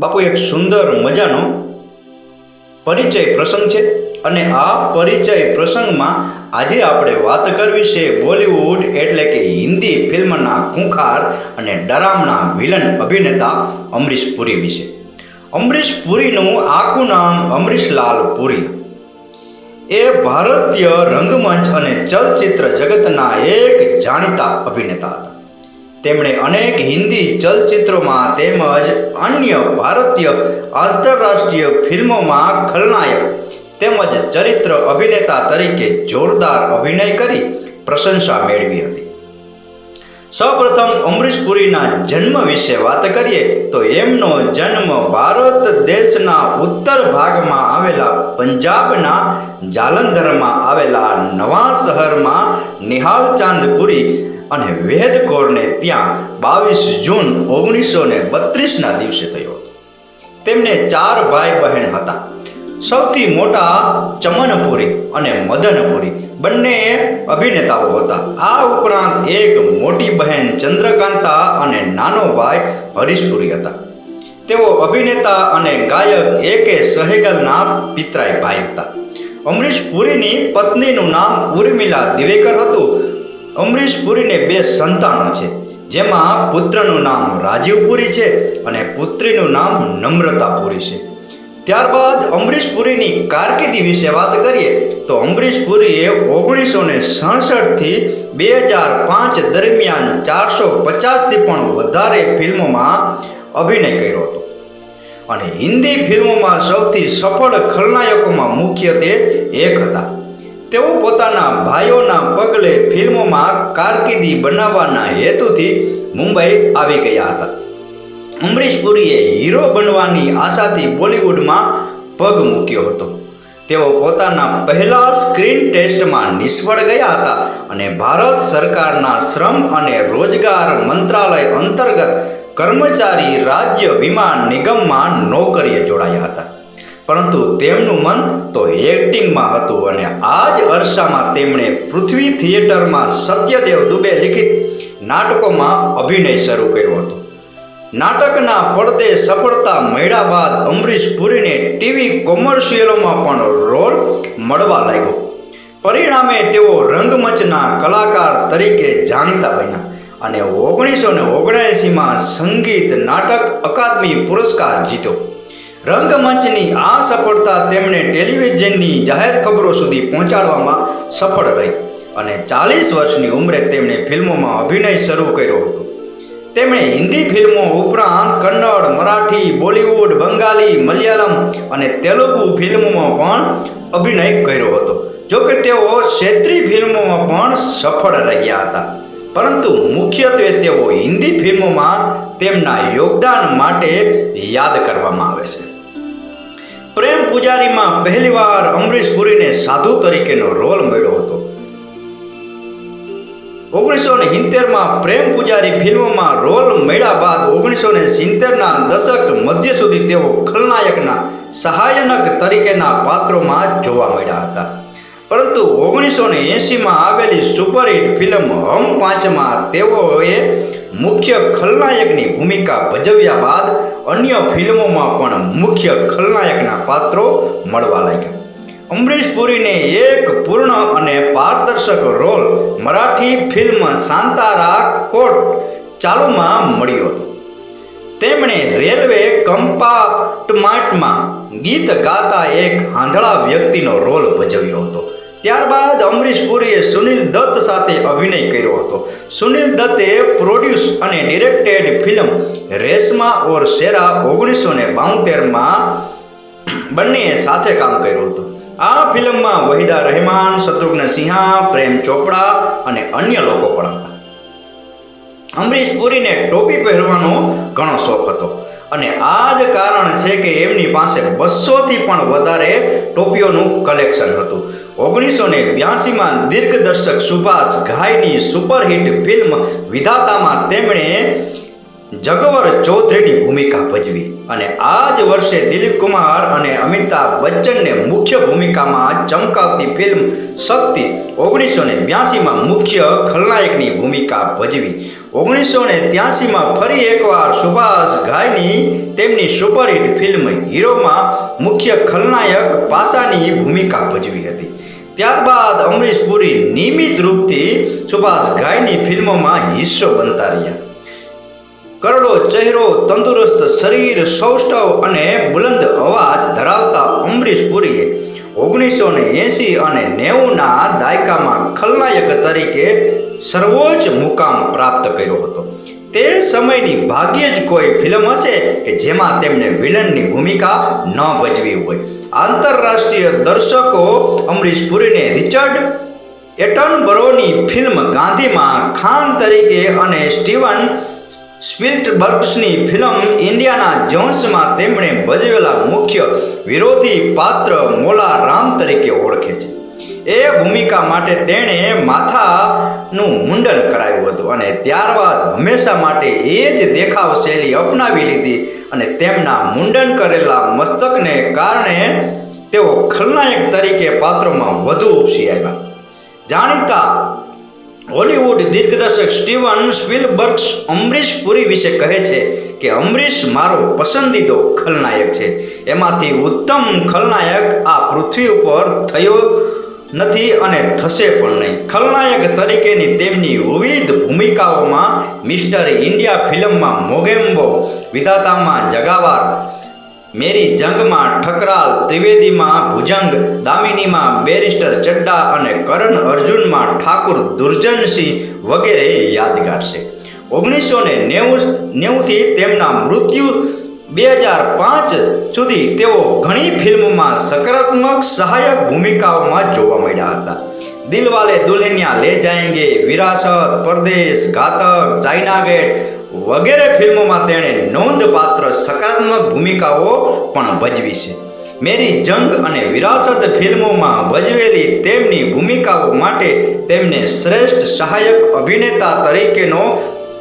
બાપુ, એક સુંદર મજાનો પરિચય પ્રસંગ છે અને આ પરિચય પ્રસંગમાં આજે આપણે વાત કરવી છે બોલિવૂડ એટલે કે હિન્દી ફિલ્મના ખૂંખાર અને ડરામણા વિલન અભિનેતા અમરીશ પુરી વિશે. અમરીશ પુરીનું આખું નામ અમરીશલાલ પુરી. એ ભારતીય રંગમંચ અને ચલચિત્ર જગતના એક જાણીતા અભિનેતા હતા. તેમણે અનેક હિન્દી ચલચિત્રોમાં તેમજ અન્ય ભારતીય આંતરરાષ્ટ્રીય ફિલ્મોમાં ખલનાયક તેમજ ચરિત્ર અભિનેતા તરીકે જોરદાર અભિનય કરી પ્રશંસા મેળવી હતી. સૌપ્રથમ અમરીશ પુરીના જન્મ વિશે વાત કરીએ તો એમનો જન્મ ભારત દેશના ઉત્તર ભાગમાં આવેલા પંજાબના જાલંધરમાં આવેલા નવા શહેરમાં નિહાલ ચાંદપુરી અને વેદ કોરને ત્યાં બાવીસ જૂન ઓગણીસો ને બત્રીસના દિવસે થયો હતો. તેમને ચાર ભાઈ બહેન હતા. સૌથી મોટા ચમનપુરી અને મદનપુરી બંને અભિનેતાઓ હતા. આ ઉપરાંત એક મોટી બહેન ચંદ્રકાંતા અને નાનો ભાઈ હરીશપુરી હતા. તેઓ અભિનેતા અને ગાયક એ કે સહેગલના પિતરાય ભાઈ હતા. અમરીશ પુરીની પત્નીનું નામ ઉર્મિલા દિવેકર હતું. અમરીશ પુરીને બે સંતાનો છે, જેમાં પુત્રનું નામ રાજીવ પુરી છે અને પુત્રીનું નામ નમ્રતા પુરી છે. ત્યારબાદ અમરીશ પુરીની કારકિર્દી વિશે વાત કરીએ, તો અમરીશ પુરીએ ઓગણીસો ને સડસઠથી બે હજાર પાંચ દરમિયાન ચારસો પચાસથી પણ વધારે ફિલ્મોમાં અભિનય કર્યો હતો. અને હિન્દી ફિલ્મોમાં સૌથી સફળ ખલનાયકોમાં મુખ્યત્વે એક હતા. તેઓ પોતાના ભાઈઓના પગલે ફિલ્મોમાં કારકિર્દી બનાવવાના હેતુથી મુંબઈ આવી ગયા હતા. અમરીશ પુરીએ હીરો બનવાની આશાથી બોલિવૂડમાં પગ મૂક્યો હતો. તેઓ પોતાના પહેલા સ્ક્રીન ટેસ્ટમાં નિષ્ફળ ગયા હતા અને ભારત સરકારના શ્રમ અને રોજગાર મંત્રાલય અંતર્ગત કર્મચારી રાજ્ય વીમા નિગમમાં નોકરીએ જોડાયા હતા. પરંતુ તેમનું મન તો એક્ટિંગમાં હતું અને આ જ અરસામાં તેમણે પૃથ્વી થિયેટરમાં સત્યદેવ દુબે લિખિત નાટકોમાં અભિનય શરૂ કર્યો હતો. નાટકના પડદે સફળતા મળ્યા બાદ અમરીશ પુરીને ટીવી કોમર્શિયલોમાં પણ રોલ મળવા લાગ્યો. પરિણામે તેઓ રંગમંચના કલાકાર તરીકે જાણીતા બન્યા અને ઓગણીસો ને ઓગણએંસીમાં સંગીત નાટક અકાદમી પુરસ્કાર જીત્યો. રંગમંચની આ સફળતા તેમણે ટેલિવિઝનની જાહેર ખબરો સુધી પહોંચાડવામાં સફળ રહી અને ચાલીસ વર્ષની ઉંમરે તેમણે ફિલ્મોમાં અભિનય શરૂ કર્યો હતો. તેમણે હિન્દી ફિલ્મો ઉપરાંત કન્નડ, મરાઠી, બોલિવૂડ, બંગાળી, મલયાલમ અને તેલુગુ ફિલ્મોમાં પણ અભિનય કર્યો હતો. જોકે તેઓ ક્ષેત્રીય ફિલ્મોમાં પણ સફળ રહ્યા હતા. પરંતુ મુખ્યત્વે તેઓ હિન્દી ફિલ્મોમાં તેમના યોગદાન માટે યાદ કરવામાં આવે છે. પૂજારીમાં પહેલીવાર અમરીશ પુરીને સાધુ તરીકેનો રોલ મળ્યો હતો. ઓગણીસો ને સિત્તેરમાં પ્રેમ પૂજારી ફિલ્મમાં રોલ મળ્યા બાદ ઓગણીસો ને સિત્તેરના દશક મધ્ય સુધી તેઓ ખલનાયકના સહાયનક તરીકેના પાત્રોમાં જોવા મળ્યા હતા. પરંતુ ઓગણીસો ને એંશીમાં આવેલી સુપરહિટ ફિલ્મ હમ પાંચમાં તેઓએ મુખ્ય ખલનાયકની ભૂમિકા ભજવ્યા બાદ અન્ય ફિલ્મોમાં પણ મુખ્ય ખલનાયકના પાત્રો મળવા લાગ્યા. અમરીશ પુરીને એક પૂર્ણ અને પારદર્શક રોલ મરાઠી ફિલ્મ શાંતારા કોટ ચાલુમાં મળ્યો હતો. તેમણે રેલવે કમ્પાર્ટમેન્ટમાં ગીત ગાતા એક આંધળા વ્યક્તિનો રોલ ભજવ્યો હતો. ત્યારબાદ અમરીશ પુરીએ સુનિલ દત્ત સાથે અભિનય કર્યો હતો. સુનિલ દત્તે પ્રોડ્યુસ અને ડિરેક્ટેડ ફિલ્મ રેશમા ઓર શેરા ઓગણીસો ને બાઉતેરમાં બંનેએ સાથે કામ કર્યું હતું. આ ફિલ્મમાં વહીદા રહેમાન, શત્રુઘ્ન સિંહા, પ્રેમ ચોપડા અને અન્ય લોકો પણ હતા. અમરીશ પુરીને ટોપી પહેરવાનો ઘણો શોખ હતો. અને આ જ કારણ છે કે એમની પાસે બસોથી પણ વધારે ટોપીઓનું કલેક્શન હતું. ઓગણીસો ને બ્યાસીમાં દિગ્દર્શક સુભાષ ઘાયની સુપરહિટ ફિલ્મ વિધાતામાં તેમણે જગવર ચૌધરીની ભૂમિકા ભજવી. અને આ જ વર્ષે દિલીપ કુમાર અને અમિતાભ બચ્ચનને મુખ્ય ભૂમિકામાં ચમકાવતી ફિલ્મ શક્તિ ઓગણીસો ને બ્યાસીમાં મુખ્ય ખલનાયકની ભૂમિકા ભજવી. ઓગણીસો ને ત્યાસીમાં ફરી એકવાર સુભાષ ઘાયની તેમની સુપરહિટ ફિલ્મ હીરોમાં મુખ્ય ખલનાયક પાસાની ભૂમિકા ભજવી હતી. ત્યારબાદ અમરીશ પુરી નિયમિત રૂપથી સુભાષ ઘાયની ફિલ્મોમાં હિસ્સો બનતા રહ્યા. કરડો ચહેરો, તંદુરસ્ત શરીર, સૌષ્ઠવ અને બુલંદ અવાજ ધરાવતા અમરીશ પુરીએ ઓગણીસો ને એંસી અને નેવુંના દાયકામાં ખલનાયક તરીકે સર્વોચ્ચ મુકામ પ્રાપ્ત કર્યો હતો. તે સમયની ભાગ્યે જ કોઈ ફિલ્મ હશે કે જેમાં તેમણે વિલનની ભૂમિકા ન ભજવી હોય. આંતરરાષ્ટ્રીય દર્શકો અમરીશ પુરીને રિચર્ડ એટનબરોની ફિલ્મ ગાંધીમાં ખાન તરીકે અને સ્ટીવન સ્પિલ્ટબર્ગ્સની ફિલ્મ ઇન્ડિયાના જોન્સમાં તેમણે ભજવેલા મુખ્ય વિરોધી પાત્ર મોલા એ ભૂમિકા માટે તેણે માથાનું મુંડન કરાવ્યું હતું અને ત્યારબાદ હંમેશા માટે એ જ દેખાવ શૈલી અપનાવી લીધી અને તેમના મુંડન કરેલા મસ્તકને કારણે તેઓ ખલનાયક તરીકે પાત્રોમાં વધુ ઉપસી આવ્યા. જાણીતા હોલિવૂડ દિગ્દર્શક સ્ટીવન સ્વિલબર્ગ્સ અમરીશ પુરી વિશે કહે છે કે, અમરીશ મારો પસંદીદો ખલનાયક છે. એમાંથી ઉત્તમ ખલનાયક આ પૃથ્વી ઉપર થયો નથી અને થશે પણ નહીં. ખલનાયક તરીકેની તેમની વિવિધ ભૂમિકાઓમાં મિસ્ટર ઇન્ડિયા ફિલ્મમાં મોગેમ્બો, વિધાતામાં જગાવાર, મેરી જંગમાં ઠકરાલ, ત્રિવેદીમાં ભુજંગ, દામિનીમાં બેરિસ્ટર ચડ્ડા અને કરણ અર્જુનમાં ઠાકુર દુર્જનસિંહ વગેરે યાદગાર છે. ઓગણીસો ને નેવું નેવુંથી તેમના મૃત્યુ બે હજાર પાંચ સુધી તેઓ ઘણી ફિલ્મોમાં સકારાત્મક સહાયક ભૂમિકાઓમાં જોવા મળ્યા હતા. દિલવાલે દુલ્હનિયા લે જાયંગે, વિરાસત, પરદેશ, ઘાતક ચાઇના ગેટ વગેરે ફિલ્મોમાં તેણે નોંધપાત્ર સકારાત્મક ભૂમિકાઓ પણ ભજવી છે. મેરી જંગ અને વિરાસત ફિલ્મોમાં ભજવેલી તેમની ભૂમિકાઓ માટે તેમને શ્રેષ્ઠ સહાયક અભિનેતા તરીકેનો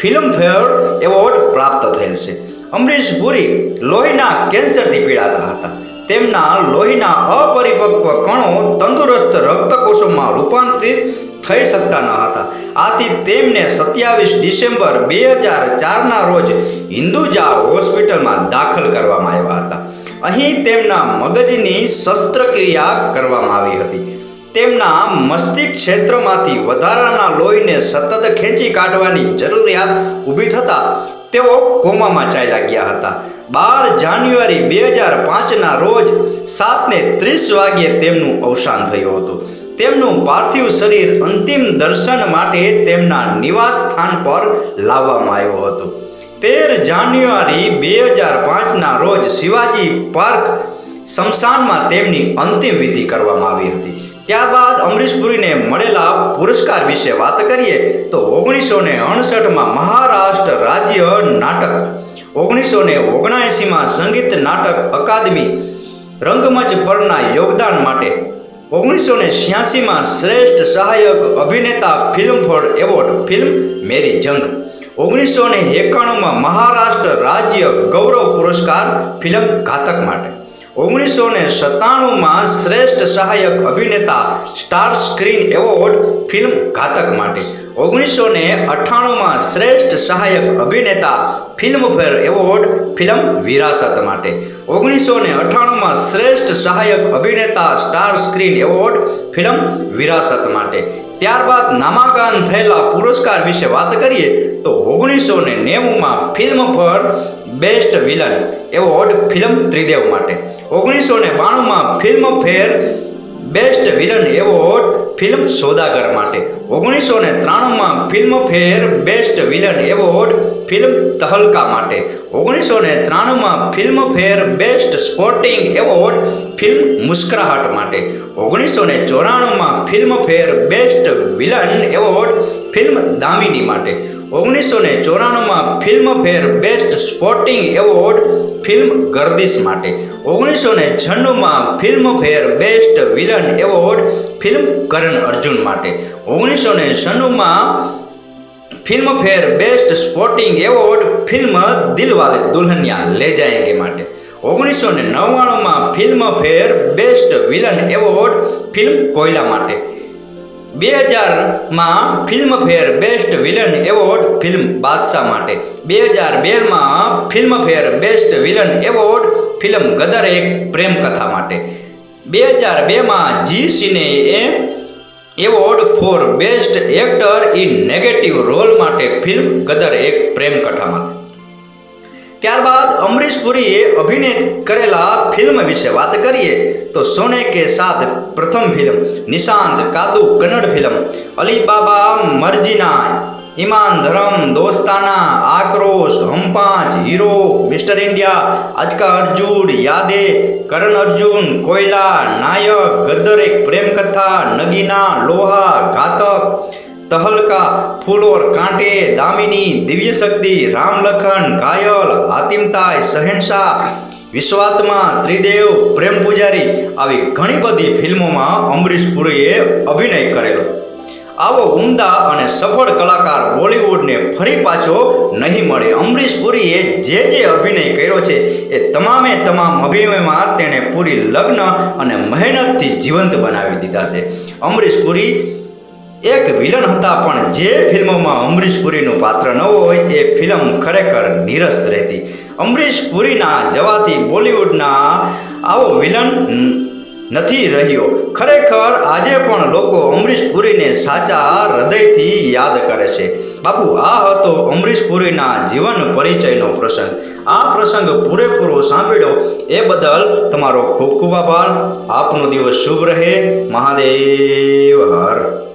ફિલ્મફેર એવોર્ડ પ્રાપ્ત થયેલ છે. અમરીશ પુરી લોહીના કેન્સરથી પીડાતા હતા. તેમના લોહીના અપરિપક્વ કણો તંદુરસ્ત રક્તકોષોમાં રૂપાંતરિત થઈ શકતા ન હતા. આથી તેમને સત્યાવીસ ડિસેમ્બર બે હજાર ચારના રોજ હિન્દુજા હોસ્પિટલમાં દાખલ કરવામાં આવ્યા હતા. અહીં તેમના મગજની શસ્ત્રક્રિયા કરવામાં આવી હતી. તેમના મસ્તિષ્ક ક્ષેત્રમાંથી વધારાના લોહીને સતત ખેંચી કાઢવાની જરૂરિયાત ઊભી થતાં તેઓ કોમામાં ચાલ્યા ગયા હતા. બાર જાન્યુઆરી બે હજાર પાંચના રોજ સાતને ત્રીસ વાગ્યે તેમનું અવસાન થયું હતું. તેમનું પાર્થિવ શરીર અંતિમ દર્શન માટે તેમના નિવાસ સ્થાન પર લાવવામાં આવ્યું હતું. તેર જાન્યુઆરી બે હજાર પાંચના રોજ શિવાજી પાર્ક શમશાનમાં તેમની અંતિમ વિધિ કરવામાં આવી હતી. ત્યારબાદ અમરીશ પુરીને મળેલા પુરસ્કાર વિશે વાત કરીએ તો ઓગણીસો ને અડસઠમાં મહારાષ્ટ્ર રાજ્ય નાટક, ઓગણીસો ને ઓગણએંસીમાં સંગીત નાટક અકાદમી રંગમંચ પરના યોગદાન માટે, ઓગણીસો ને છ્યાસીમાં શ્રેષ્ઠ સહાયક અભિનેતા Filmfare award film Meri Jung, ઓગણીસો ને એકાણુંમાં મહારાષ્ટ્ર રાજ્ય ગૌરવ પુરસ્કાર ફિલ્મ ઘાતક માટે. ઓગણીસો ને સત્તાણુંમાં શ્રેષ્ઠ સહાયક અભિનેતા સ્ટાર સ્ક્રીન એવોર્ડ ફિલ્મ ઘાતક માટે. ઓગણીસો ને અઠ્ઠાણુંમાં શ્રેષ્ઠ સહાયક અભિનેતા ફિલ્મફેર એવોર્ડ ફિલ્મ વિરાસત માટે. ઓગણીસો ને અઠ્ઠાણુંમાં શ્રેષ્ઠ સહાયક અભિનેતા સ્ટાર સ્ક્રીન એવોર્ડ ફિલ્મ વિરાસત માટે. ત્યારબાદ નામાંકન થયેલા પુરસ્કાર વિશે વાત કરીએ તો ઓગણીસો ને નેવુંમાં Filmfare best villain award film Tridev માટે. ઓગણીસો ને બાણુંમાં Filmfare best villain award film Saudagar માટે. ઓગણીસો ને ત્રાણુંમાં Filmfare best villain award film Tahalka માટે. ઓગણીસો ને ત્રાણુંમાં Filmfare best sporting award film Muskurahat માટે. ઓગણીસો ને ચોરાણુંમાં Filmfare best villain award film Damini માટે. ઓગણીસો ને ચોરાણુંમાં Filmfare best sporting award film Gardish માટે. ઓગણીસો ને છન્નુંમાં Filmfare best villain award film Karan Arjun માટે. ઓગણીસો ને છન્નુંમાં Filmfare best sporting award film Dilwale Dulhania Le Jayenge માટે. ઓગણીસો ને નવ્વાણુંમાં Filmfare best villain award film Koyla માટે. બે હજારમાં Filmfare best villain award film Badshah માટે. બે હજાર બેમાં Filmfare best villain award film Gadar Ek Prem Katha માટે. બે હજાર બેમાં જી Cine A award for best actor in negative role માટે ફિલ્મ ગદર એક પ્રેમ કથા માટે. ત્યારબાદ અમરીશ પુરીએ અભિનય કરેલા ફિલ્મ વિશે વાત કરીએ તો સોને કે સાથ પ્રથમ film Nishant, Kaadu, Kannada film Ali Baba Marjina Imaan Dharam Dostana, Aakrosh Hum Paanch Hero, mister India અચકા Arjun, Yaadein, Karan Arjun, Koyla, Nayak Gadar Ek Premkatha, Nagina, Loha, ઘાતક, તહલકા, ફૂલોર, કાંટે, દામિની દિવ્ય શક્તિ રામલખન, ઘાયલ, હાતિમતાય સહેનશાહ વિશ્વાત્મા, ત્રિદેવ, પ્રેમ પૂજારી, આવી ઘણી બધી ફિલ્મોમાં અમરીશ પુરીએ અભિનય કરેલો. આવો ઉમદા અને સફળ કલાકાર બોલિવૂડને ફરી પાછો નહીં મળે. અમરીશ પુરીએ જે જે અભિનય કર્યો છે એ તમામે તમામ અભિનયમાં તેણે પૂરી લગ્ન અને મહેનતથી જીવંત બનાવી દીધા છે. અમરીશ પુરી એક વિલન હતા, પણ જે ફિલ્મોમાં અમરીશ પુરીનું પાત્ર ન હોય, એ ફિલ્મ ખરેખર નીરસ રહેતી. અમરીશ પુરીના જવાથી બોલિવૂડના આવો વિલન નથી રહ્યો. ખરેખર આજે પણ લોકો અમરીશ પુરીને સાચા હૃદયથી યાદ કરે છે. બાપુ, આ હતો અમરીશ પુરીના જીવન પરિચયનો પ્રસંગ. આ પ્રસંગ પૂરેપૂરો સાંભળ્યો. એ બદલ તમારો ખૂબ ખૂબ આભાર. આપનો દિવસ શુભ રહે. મહાદેવ હર.